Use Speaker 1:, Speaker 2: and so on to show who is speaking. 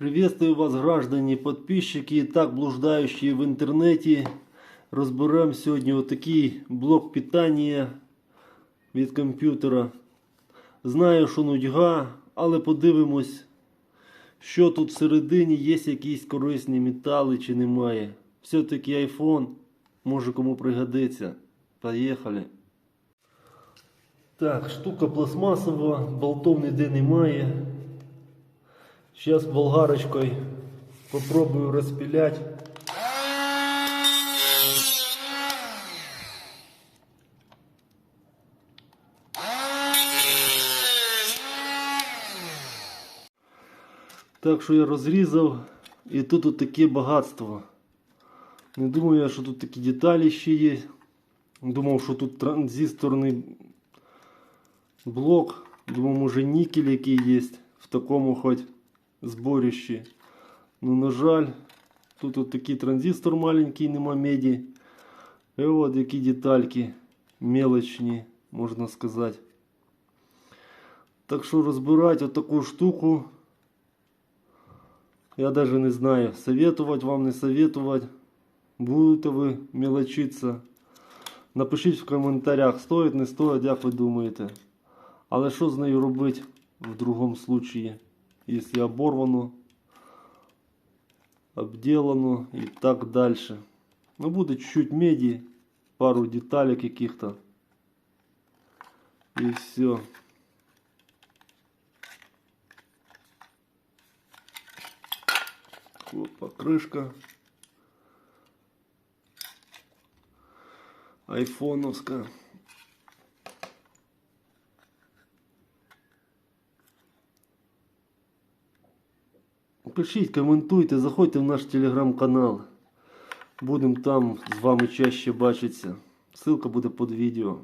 Speaker 1: Приветствую вас, граждане, подписчики и так блуждающие в интернете. Розберемо сьогодні отакий блок питання від комп'ютера. Знаю, що нудьга, але подивимось, що тут всередині є якісь корисні метали чи немає. Все-таки iPhone може кому пригодиться. Поїхали. Так, штука пластмасова, болтов ніде немає. Сейчас болгарочкой попробую распилять. Так що я розрізав і тут от таке багатство. Не думаю, я, що тут такі деталі ще є. Думав, що тут транзисторний блок. Думав, може нікель який є в такому хоч зборищі. Ну, на жаль, тут от такий транзистор маленький, нема меді. І от які детальки мелочні, можна сказати. Так що розбирати отаку штуку. Я даже не знаю, советовать вам, не советовать. Будете ви мелочиться. Напишіть в коментарях, стоїть, не стоїть, як ви думаєте. Але що з нею робити в другому случаї? Если оборвано, обделано и так дальше. Ну, будет чуть-чуть меди, пару деталек каких-то. И все. Опа, крышка. Айфоновская. Пишіть, коментуйте, заходьте в наш телеграм-канал. Будемо там з вами чаще бачитися. Ссылка буде під відео.